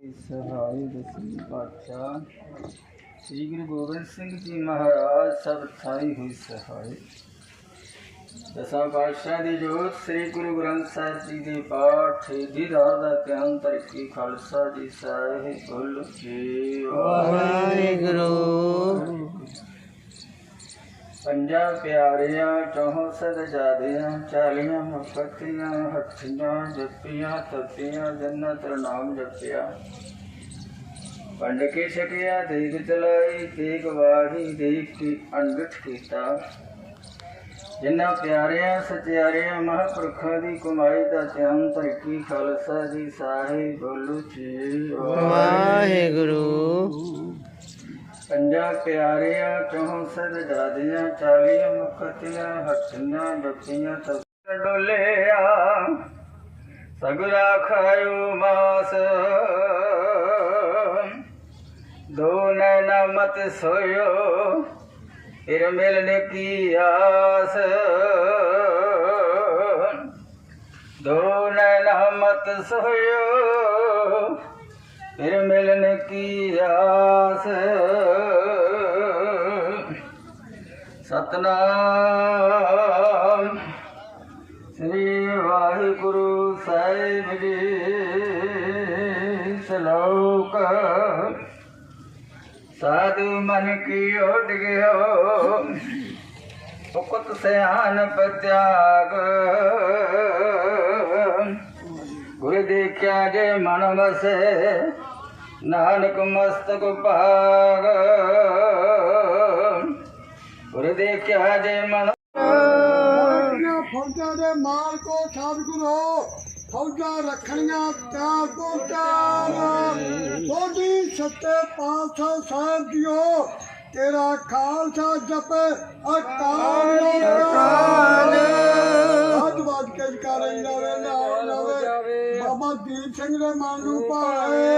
ਸਹਾਈ ਦਸਵੀਂ ਪਾਤਸ਼ਾਹ ਸ੍ਰੀ ਗੁਰੂ ਗੋਬਿੰਦ ਸਿੰਘ ਜੀ ਮਹਾਰਾਜ ਸਭ ਥਾਈ ਹੋਈ ਸਹਾਈ। ਦਸਾਂ ਪਾਤਸ਼ਾਹ ਦੀ ਜੋਤ ਸ੍ਰੀ ਗੁਰੂ ਗ੍ਰੰਥ ਸਾਹਿਬ ਜੀ ਦੇ ਪਾਠ ਦੀਦਾਰ ਦਾ ਧਿਆਨ ਤਰਕੀ ਖਾਲਸਾ ਜੀ ਸਾਹਿਬ ਬੋਲ ਜੀ। ਵਾਹਿਗੁਰੂ। ਪੰਜਾ ਪਿਆਰਿਆਂ, ਚੌਹ ਸਦ ਜਾਦਿਆਂ ਚਾਲੀਆਂ ਮੁਕਤੀਆਂ ਹੱਥੀਆਂ ਜੱਪੀਆਂ ਤਪੀਆਂ ਜੰਨਤ ਨਾਮ ਜਪਿਆ। ਪੰਡ ਕੇ ਛਕਿਆ ਦੇਖ ਚਲਾਈ, ਤੇਗ ਵਾਹੀ ਦੇਖ ਕੀ ਅਣਗਠ ਕੀਤਾ। ਜਿਨ੍ਹਾਂ ਪਿਆਰਿਆਂ, ਸਚਿਆਰਿਆਂ, ਮਹਾਂਪੁਰਖਾਂ ਦੀ ਕਮਾਈ ਦਾ ਧਿਆਨ ਧਰਕੀ ਖਾਲਸਾ ਜੀ ਸਾਹਿਬ ਬੋਲੂ ਜੀ, ਵਾਹਿਗੁਰੂ। ਪਿਆਰਿਆਂ ਚੌਂ ਸਦ ਜਾਦੀਆਂ ਚਾਲੀਆਂ ਮੁਕਤੀਆਂ, ਹੱਥੀਆਂ, ਬੱਚੀਆਂ ਤਬ ਡੋਲਿਆ। ਸਗਰਾ ਖਾਇਓ ਮਾਸ। ਦੋ ਨੈਣਾ ਮਤ ਸੋਇਓ, ਫਿਰ ਮਿਲਨ ਕੀ ਆਸ। ਦੋ ਨੈਣਾ ਮਤ ਸੋਇਓ, ਫਿਰ ਮਿਲਨ ਕੀ ਆਸ। ਸਤਨਾਮ। ਸ੍ਰੀ ਵਾਹਿਗੁਰੂ ਸਾਹਿਬ ਜੀ, ਸਲੋਕ। ਸਾਧੂ ਮਨ ਕੀ ਓਟ ਗਿਓ ਉਕਤ ਸਿਆਨ ਪਤਿਆਗ। ਗੁਰ ਦੇਖਿਆ ਜੇ ਮਨ ਵਸੈ, ਨਾਨਕ ਮਸਤਕ ਭਾਗ। ਗੁਰ ਦੇਖਿਆ ਜੇ ਮਨ ਆਪਣੀਆਂ ਫੌਜਾਂ ਦੇ ਮਾਲ ਕੋ ਸਤਿਗੁਰੂ ਫੌਜਾਂ ਰੱਖਣੀਆਂ ਤਿਆਰ ਤੋਂ ਤਿਆਰ ਸੋਢੀ ਸੱਤੇ ਪਾਤਸ਼ਾਹ ਸਾਹਿਬ ਜੀਓ ਤੇਰਾ ਖਾਲਸਾ ਜਪੇ ਅਕਾਲ ਅਕਾਲ। ਅੱਜ ਬਾਦ ਕੇ ਕਰ ਰਹੀ ਰਵੇ ਨਾ ਬਾਬਾ ਦੀਪ ਸਿੰਘ ਦੇ ਮਨ ਨੂੰ ਭਾਏ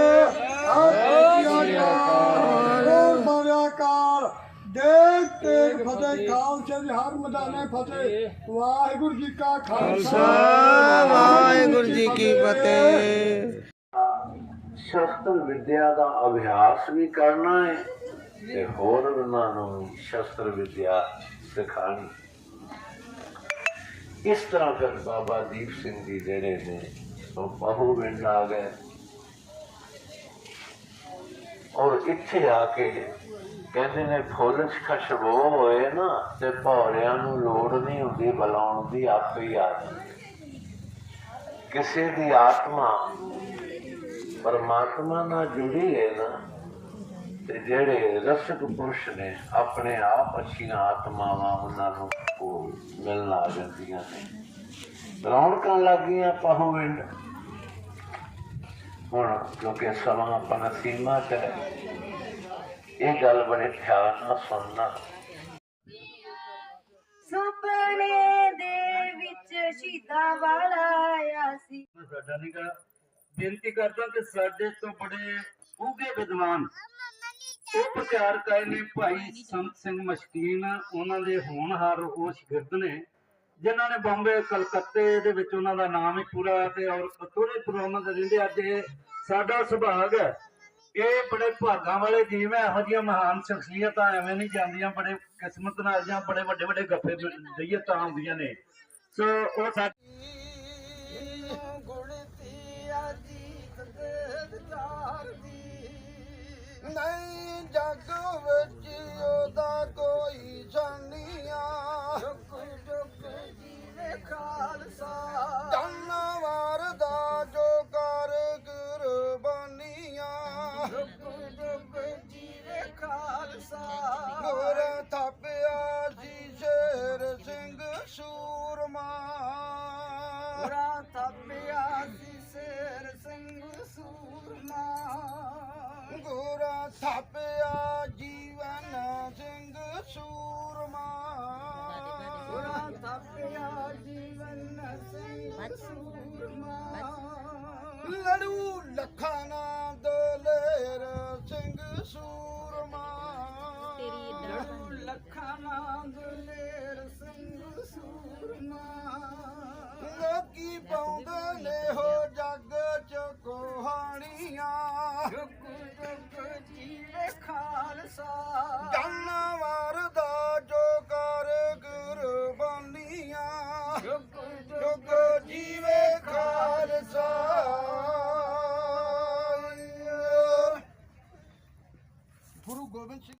ਫਤਿਹ ਖਾਲਸੇ ਦੀ ਹਰ ਮੈਦਾਨੇ ਫਤਿਹ। ਵਾਹਿਗੁਰੂ ਜੀ ਕਾ ਖਾਲਸਾ। ਵਾਹਿਗੁਰੂ ਜੀ ਕੀ ਫਤਿਹ। ਸ਼ਸਤਰ ਵਿਦਿਆ ਦਾ ਅਭਿਆਸ ਵੀ ਕਰਨਾ ਹੈ ਤੇ ਹੋਰ ਉਹਨਾਂ ਨੂੰ ਸ਼ਸਤਰ ਵਿਦਿਆ ਸਿਖਾਣੀ ਇਸ ਤਰ੍ਹਾਂ ਫਿਰ ਬਾਬਾ ਦੀਪ ਸਿੰਘ ਜੀ ਜਿਹੜੇ ਨੇ ਉਹ ਬਹੁ ਪਿੰਡ ਆ ਗਏ। ਔਰ ਇੱਥੇ ਆ ਕੇ ਕਹਿੰਦੇ ਨੇ ਫੁੱਲ 'ਚ ਖੁਸ਼ਬੂ ਹੋਏ ਨਾ, ਤੇ ਭੌਰਿਆਂ ਨੂੰ ਲੋੜ ਨਹੀਂ ਹੁੰਦੀ, ਬੁਲਾਉਣ ਦੀ ਆਪੇ ਹੀ ਆ ਜਾਂਦੀ। ਕਿਸੇ ਦੀ ਆਤਮਾ ਪਰਮਾਤਮਾ ਨਾਲ ਜੁੜੀ ਹੈ ਨਾ, ਤੇ ਜਿਹੜੇ ਰਸਕ ਪੁਰਸ਼ ਨੇ, ਆਪਣੇ ਆਪ ਅੱਛੀਆਂ ਆਤਮਾਵਾਂ ਉਹਨਾਂ ਨੂੰ ਉਹ ਮਿਲਣ ਆ ਜਾਂਦੀਆਂ ਨੇ। ਰੌਣਕਾਂ ਲੱਗੀਆਂ ਪਹਵਿੰਡ ਹੁਣ ਕਿਉਂਕਿ ਸਮਾਂ ਆਪਣਾ ਸੀਮਾ ਚ ਇਹ ਗੱਲ ਬੜੇ ਧਿਆਨ ਨਾਲ ਸੁਣਨਾ। ਸੁਪਨੇ ਦੇ ਵਿੱਚ ਸ਼ੀਦਾਂ ਵਾਲਾ ਆਇਆ ਸੀ। ਸਾਡਾ ਨਿਗਾ ਬੇਨਤੀ ਕਰਦਾ ਕਿ ਸਾਡੇ ਤੋਂ ਬੜੇ ਉੱਗੇ ਵਿਦਵਾਨ ਉਹ ਪ੍ਰਚਾਰ ਕਰੇ ਨੇ ਭਾਈ ਸੰਤ ਸਿੰਘ ਮਸ਼ਕੀਨ ਉਹਨਾਂ ਦੇ ਹੋਣਹਾਰ ਉਹ ਸ਼ਗਿਰਦ ਨੇ ਜਿਨ੍ਹਾਂ ਨੇ ਬੰਬੇ ਕਲਕੱਤੇ ਦੇ ਵਿੱਚ ਉਹਨਾਂ ਦਾ ਨਾਮ ਹੀ ਪੂਰਾ ਤੇ ਔਰ ਥੋੜੇ ਪ੍ਰੋਗਰਾਮਾਂ ਦੇ ਰਹਿੰਦੇ ਅੱਜ ਸਾਡਾ ਸੁਭਾਗ ਹੈ। ਇਹ ਬੜੇ ਭਾਗਾਂ ਵਾਲੇ ਜੀਵ ਹੈ ਇਹੋ ਜਿਹੀਆਂ ਮਹਾਨ ਸ਼ਖਸੀਅਤਾਂ ਐਵੇਂ ਨਹੀਂ ਜਾਂਦੀਆਂ, ਬੜੇ ਕਿਸਮਤ ਨਾਲ ਜਾਂ ਬੜੇ ਵੱਡੇ ਵੱਡੇ ਗੱਫੇ ਦਈਏ ਤਾਂ ਆਉਂਦੀਆਂ ਨੇ। ਸੋ ਉਹ ਸਾਡੇ ਨਹੀਂ ਜੱਗ ਆਪਿਆ ਜੀਵਨ ਸੂਰਮਾ। ਲੜੂ ਲੱਖਾਂ ਨਾ ਦਲੇਰ ਸਿੰਘ ਸੂਰਮਾ। ਲੜੂ ਲੱਖਾਂ ਨਾ ਦਲੇਰ ਸਿੰਘ ਸੂਰਮਾ। ਲੋਕੀ ਪਾਉਂਦੇ ਨੇ ਹੋ ਜੱਗ ਚ ਕੋਹਾਣੀਆਂ। ਜੁਗ ਜੁਗ ਜੀਵੇ ਖਾਲਸਾ। ਜਾਨਾ